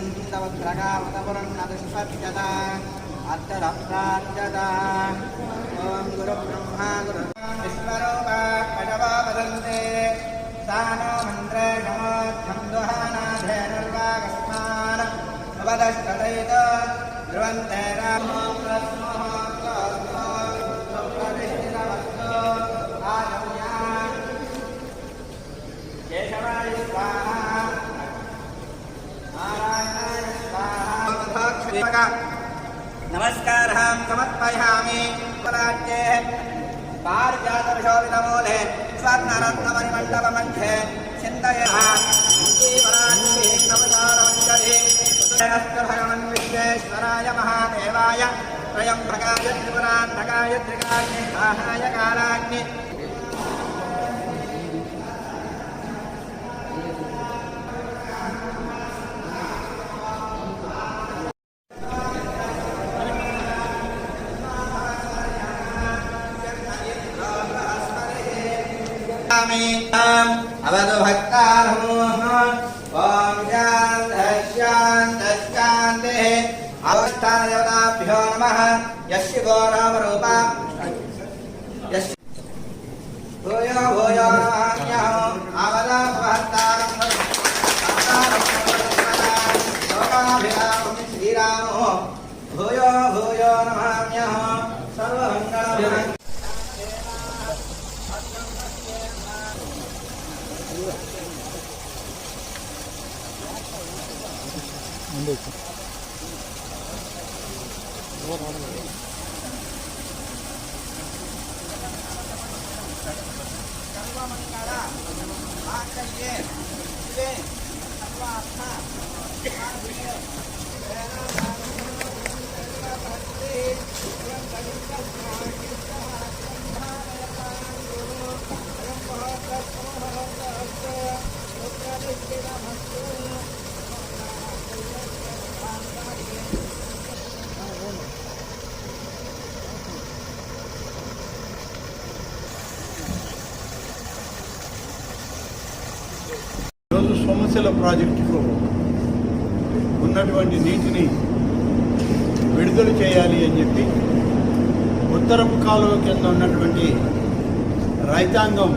అత్యంతవద్రగావతపురన్నదుష్పత్యత అత్తరప్రాజ్యత ఓం గురు బ్రహ్మ గురు విశ్వరూపా పడవా వదంతే సానో మంత్రేషమోక్షం దుహానాధేనుర్వాగస్మాన్ అవదష్టదయిత ధ్రువంతే రామో పారిజాతర్షోవినమూలే స్వర్ణరత్నమణిమండపమధ్యే చింతయ విశ్వేశ్వరాయ మహాదేవాయ త్రయంభకాయ త్రిపురాంతకాయ త్రికాగ్ని సాహాయ కాలాగ్ని అవధు భక్తారమో ఓం శాంతి అవస్థానదేవతాభ్యో నమ యస్య గోరామరూప యస్య భూయో భూయో నమామ్యహం అవధ భక్తారం లోకాభిరామం శ్రీరామో భూయో భూయో నమామ్యహం సర్వమంగళ ఈరోజు సోమశిల ప్రాజెక్టుకు ఉన్నటువంటి నీటిని విడుదల చేయాలి అని చెప్పి ఉత్తరపు కాలువ కింద ఉన్నటువంటి రైతాంగం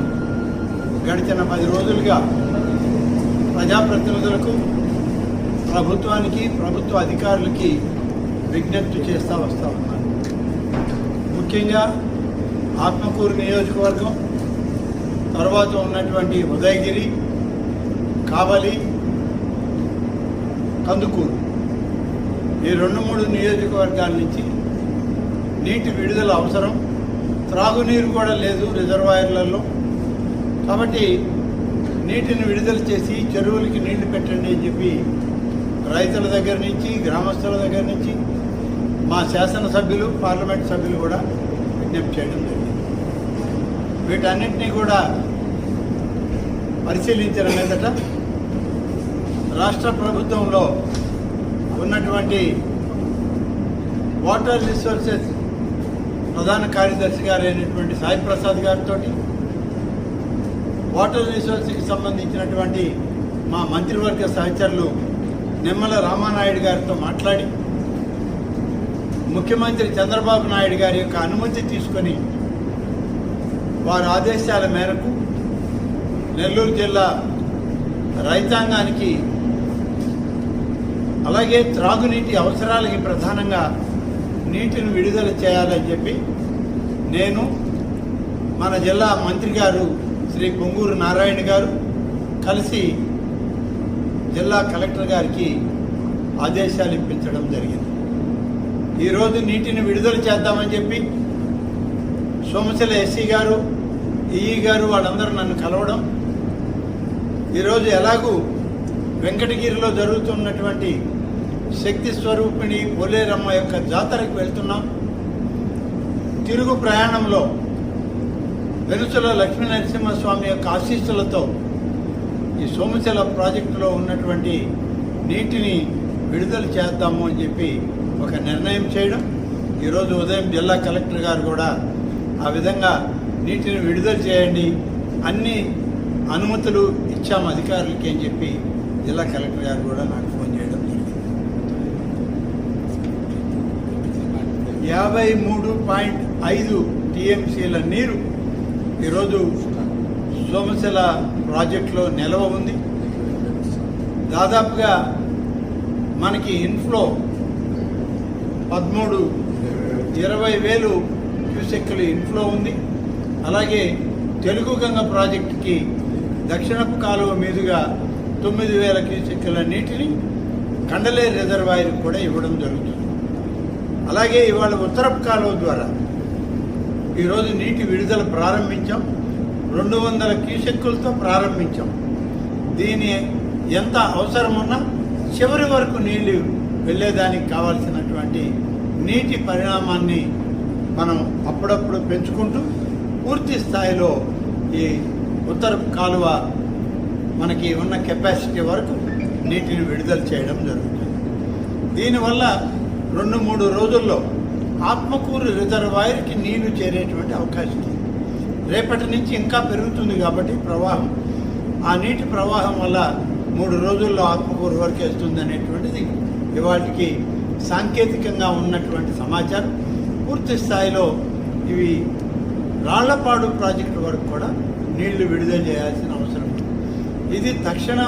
గడిచిన పది రోజులుగా ప్రజాప్రతినిధులకు ప్రభుత్వానికి ప్రభుత్వ అధికారులకి విజ్ఞప్తి చేస్తూ వస్తూ ఉన్నారు ముఖ్యంగా ఆత్మకూరు నియోజకవర్గం తర్వాత ఉన్నటువంటి ఉదయగిరి కావలి. కందుకూరు. ఈ రెండు మూడు నియోజకవర్గాల నుంచి నీటి విడుదల అవసరం. త్రాగునీరు కూడా లేదు రిజర్వాయర్లలో. కాబట్టి నీటిని విడుదల చేసి చెరువులకి నీళ్ళు పెట్టండి అని చెప్పి రైతుల దగ్గర నుంచి గ్రామస్తుల దగ్గర నుంచి మా శాసనసభ్యులు పార్లమెంట్ సభ్యులు కూడా విజ్ఞప్తి చేయడం జరిగింది. వీటన్నింటినీ కూడా పరిశీలించిన మీదట రాష్ట్ర ప్రభుత్వంలో ఉన్నటువంటి వాటర్ రిసోర్సెస్ ప్రధాన కార్యదర్శి గారు అయినటువంటి సాయి ప్రసాద్ గారితో వాటర్ రిసోర్స్కి సంబంధించినటువంటి మా మంత్రివర్గ సహచరులు నిమ్మల రామానాయుడు గారితో మాట్లాడి ముఖ్యమంత్రి చంద్రబాబు నాయుడు గారి యొక్క అనుమతి తీసుకొని వారి ఆదేశాల మేరకు నెల్లూరు జిల్లా రైతాంగానికి అలాగే త్రాగునీటి అవసరాలకి ప్రధానంగా నీటిని విడుదల చేయాలని చెప్పి నేను మన జిల్లా మంత్రి గారు శ్రీ పొంగూరు నారాయణ గారు కలిసి జిల్లా కలెక్టర్ గారికి ఆదేశాలు ఇప్పించడం జరిగింది. ఈరోజు నీటిని విడుదల చేద్దామని చెప్పి సోమశిల ఎస్సీ గారు ఈఈ గారు వాళ్ళందరూ నన్ను కలవడం. ఈరోజు ఎలాగూ వెంకటగిరిలో జరుగుతున్నటువంటి శక్తి స్వరూపిణి పోలేరమ్మ యొక్క జాతరకు వెళ్తున్నాం. తిరుగు ప్రయాణంలో వెనుచల లక్ష్మీ నరసింహస్వామి యొక్క ఆశీస్సులతో ఈ సోమచల ప్రాజెక్టులో ఉన్నటువంటి నీటిని విడుదల చేద్దాము అని చెప్పి ఒక నిర్ణయం చేయడం. ఈరోజు ఉదయం జిల్లా కలెక్టర్ గారు కూడా ఆ విధంగా నీటిని విడుదల చేయండి అన్ని అనుమతులు ఇచ్చాము అధికారులకి అని చెప్పి జిల్లా కలెక్టర్ గారు కూడా నాకు ఫోన్ చేయడం జరిగింది. యాభై మూడు పాయింట్ ఐదు టీఎంసీల నీరు ఈరోజు సోమశిల ప్రాజెక్టులో నిలవ ఉంది. దాదాపుగా మనకి ఇన్ఫ్లో పదమూడు ఇరవై వేలు క్యూసెక్కులు ఇన్ఫ్లో ఉంది. అలాగే తెలుగు గంగ ప్రాజెక్టుకి దక్షిణపు కాలువ మీదుగా తొమ్మిది వేల క్యూసెక్కుల నీటిని కండలే రిజర్వాయర్ కూడా ఇవ్వడం జరుగుతుంది. అలాగే ఇవాళ ఉత్తరపు కాలువ ద్వారా ఈరోజు నీటి విడుదల ప్రారంభించాం. రెండు వందల క్యూసెక్కులతో ప్రారంభించాం. దీని ఎంత అవసరమున్నా చివరి వరకు నీళ్ళు వెళ్ళేదానికి కావాల్సినటువంటి నీటి పరిణామాన్ని మనం అప్పుడప్పుడు పెంచుకుంటూ పూర్తి స్థాయిలో ఈ ఉత్తర కాలువ మనకి ఉన్న కెపాసిటీ వరకు నీటిని విడుదల చేయడం జరుగుతుంది. దీనివల్ల రెండు మూడు రోజుల్లో ఆత్మకూరు రిజర్వాయర్కి నీళ్ళు చేరేటువంటి అవకాశం ఉంది. రేపటి నుంచి ఇంకా పెరుగుతుంది కాబట్టి ప్రవాహం ఆ నీటి ప్రవాహం వల్ల మూడు రోజుల్లో ఆత్మకూరు వరకు వస్తుంది అనేటువంటిది ఇవాటికి సాంకేతికంగా ఉన్నటువంటి సమాచారం. పూర్తి స్థాయిలో ఇవి రాళ్ళపాడు ప్రాజెక్టు వరకు కూడా నీళ్ళు విడుదల చేయాల్సిన అవసరం ఇది తక్షణ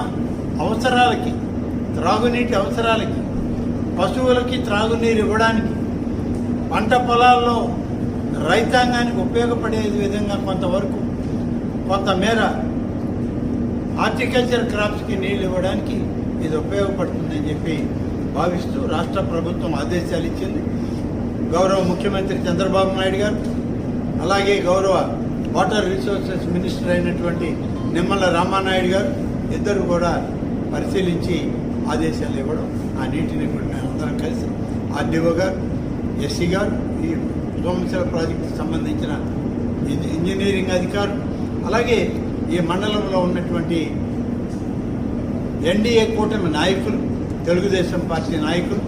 అవసరాలకి త్రాగునీటి అవసరాలకి పశువులకి త్రాగునీరు ఇవ్వడానికి పంట పొలాల్లో రైతాంగానికి ఉపయోగపడే విధంగా కొంతవరకు కొంతమేర హార్టికల్చర్ క్రాప్స్కి నీళ్ళు ఇవ్వడానికి ఇది ఉపయోగపడుతుందని చెప్పి భావిస్తూ రాష్ట్ర ప్రభుత్వం ఆదేశాలు ఇచ్చింది. గౌరవ ముఖ్యమంత్రి చంద్రబాబు నాయుడు గారు అలాగే గౌరవ వాటర్ రిసోర్సెస్ మినిస్టర్ అయినటువంటి నిమ్మల రామానాయుడు గారు ఇద్దరు కూడా పరిశీలించి ఆదేశాలు ఇవ్వడం ఆ నీటిని మేము అందరం కలిసి ఆర్డీఓ గారు ఎస్సీ గారు ఈ సోమేశ్వర ప్రాజెక్టుకి సంబంధించిన ఇంజనీరింగ్ అధికారులు అలాగే ఈ మండలంలో ఉన్నటువంటి ఎన్డీఏ కూటమి నాయకులు తెలుగుదేశం పార్టీ నాయకులు